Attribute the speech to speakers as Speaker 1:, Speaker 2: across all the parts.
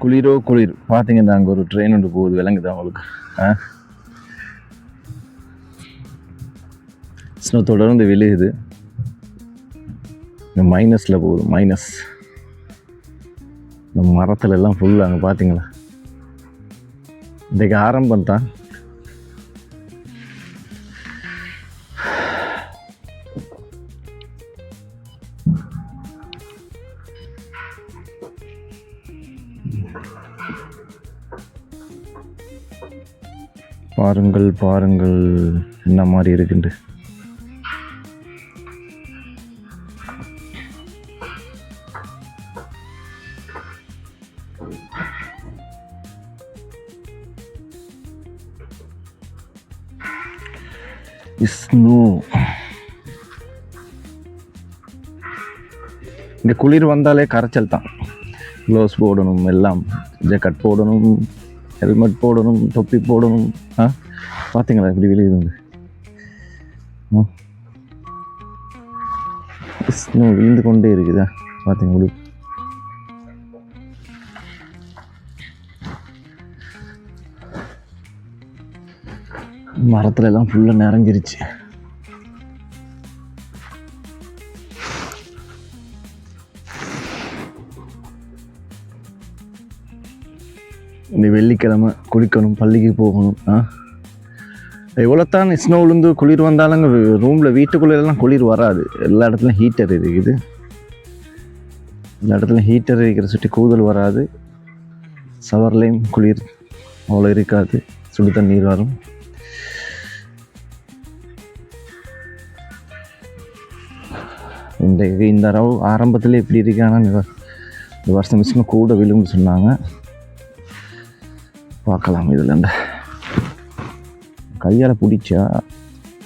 Speaker 1: குளிரோ குளிர். பார்த்தீங்கன்னா அங்கே ஒரு ட்ரெயின் ஒன்று போகுது விளங்குது அவங்களுக்கு ஆ? ஸ்னோ தொடர்ந்து விழுகுது. இந்த மைனஸில் போகுது மைனஸ் இந்த மரத்துல எல்லாம் ஃபுல்லாக அங்கே பார்த்தீங்களா இன்றைக்கு ஆரம்பம் தான் பாருங்கள் பாருங்கள் என்ன மாதிரி இருக்குண்டு. ஸ்னோ இந்த குளிர் வந்தாலே கரைச்சல் தான். க்ளோஸ் போடணும் எல்லாம் ஜக்கட் போடணும். ஹெல்மெட் போடணும் தொப்பி போடணும். ஆ? பார்த்தீங்களா இப்படி விழுகுதுங்க இன்னும் விழுந்து கொண்டே இருக்குதா? பார்த்தீங்க உங்களுக்கு மரத்துல எல்லாம் ஃபுல்லாக நிறைஞ்சிருச்சு. இந்த வெள்ளிக்கிழமை குளிக்கணும் பள்ளிக்கு போகணும் ஆ? எவ்வளோத்தான் ஸ்னோ விழுந்து குளிர் வந்தாலும் ரூமில் வீட்டுக்குள்ளே எல்லாம் குளிர் வராது. எல்லா இடத்துலையும் ஹீட்டர் இருக்குது. எல்லா இடத்துலையும் ஹீட்டர் இருக்கிற சுற்றி கூதல் வராது. சவர்லேயும் குளிர் அவ்வளோ இருக்காது. சுடு தண்ணீர் வரும். இந்த இந்த ரவு ஆரம்பத்தில் எப்படி இருக்கு இந்த இந்த வருஷம் மிஷினும் கூட விழும்னு சொன்னாங்க. பார்க்கலாம் இதில் கையால் பிடிச்சா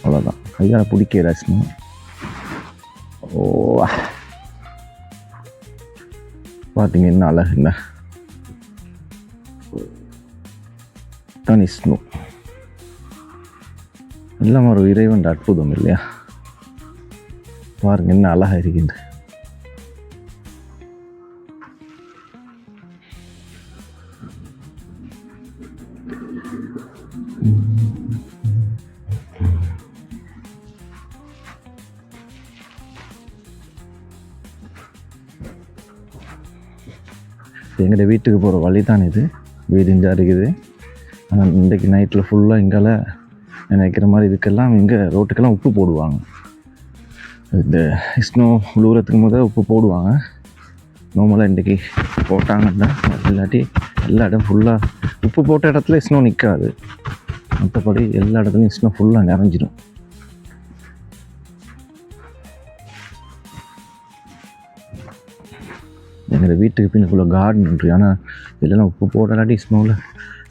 Speaker 1: அவ்வளோதான். கையால் பிடிக்க ரசனம் ஓ பார்த்தீங்க என்ன அழகு என்ன? தனி ஸ்னோ எல்லாம் ஒரு இறைவன் அற்புதம் இல்லையா? பாருங்க என்ன அழகா இருக்கின்ற. எங்கள்ட வீட்டுக்கு போகிற வழி தான் இது. வீடு இங்கே இருக்குது ஆனால் இன்றைக்கு நைட்டில் ஃபுல்லாக எங்களால் நினைக்கிற மாதிரி இதுக்கெல்லாம் இங்கே ரோட்டுக்கெல்லாம் உப்பு போடுவாங்க. இந்த ஸ்னோ உள்ளூரத்துக்கு முதல் உப்பு போடுவாங்க. நோமலாக இன்றைக்கி போட்டாங்கன்னா இல்லாட்டி எல்லா இடம் ஃபுல்லாக உப்பு போட்ட இடத்துல ஸ்னோ நிற்காது மற்றபடி எல்லா இடத்துலையும் ஸ்னோ ஃபுல்லாக நிறைஞ்சிடும் எங்கள் வீட்டுக்கு பின்னுக்குள்ள கார்டன் இருக்கு. ஆனால் இதெல்லாம் உப்பு போடலாட்டி ஸ்னோவில்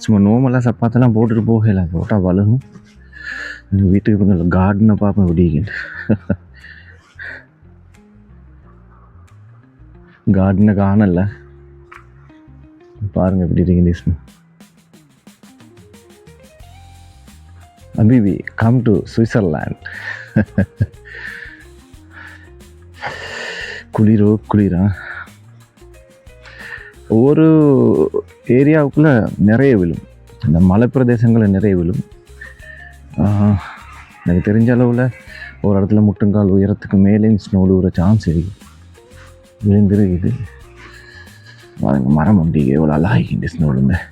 Speaker 1: சும்மா நோமெல்லாம் சப்பாத்தெல்லாம் போட்டுட்டு போகல. போட்டால் வலுகும் எங்கள் வீட்டுக்கு பின்னுள்ள கார்டனை பார்ப்பேன் விடிக்கிட்டு கார்டனை காணலை. பாருங்கள் எப்படி ஸ்மோ அபிபி கம் டு சுவிட்சர்லாண்ட் குளிரோ குளிரா? ஒவ்வொரு ஏரியாவுக்குள்ள நிறைய விழும். இந்த மலை பிரதேசங்களில் நிறைய விழும். எனக்கு தெரிஞ்ச அளவில் ஒரு இடத்துல முட்டுங்கால் உயரத்துக்கு மேலேயும் ஸ்னோ விழுகிற சான்ஸ் இருக்குது விழுந்துருக்குது. மரம் அப்படி எவ்வளோ அழகாகிட்டு ஸ்னோ விழுந்தேன்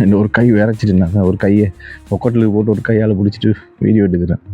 Speaker 1: ரெண்டு ஒரு கை விரைச்சிட்டு இருந்தாங்க ஒரு கையை பொக்கட்டில் போட்டு ஒரு கையால் பிடிச்சிட்டு வீடியோ எடுக்கிறேன்.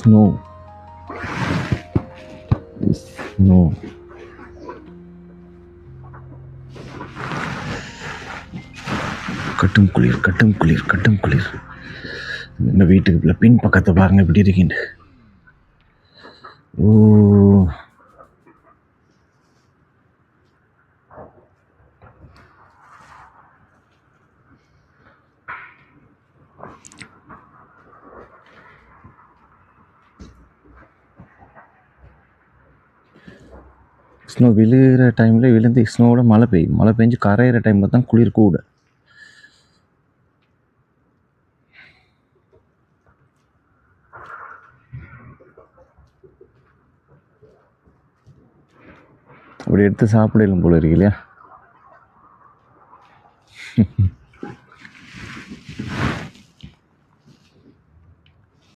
Speaker 1: ஸ்னோ ஸ்னோ கட்டும் குளிர் கட்டும் குளிர் கட்டும் குளிர். இந்த வீட்டுக்கு பின் பக்கத்தை பாருங்க எப்படி இருக்கீங்க ஓ. ஸ்னோ விழுகிற டைமில் விழுந்து ஸ்னோவோட மழை பெய்யும். மழை பெஞ்சு கரையிற டைமில் தான் குளிர் கூட. அப்படி எடுத்து சாப்பிடலும் போல இருக்கு இல்லையா?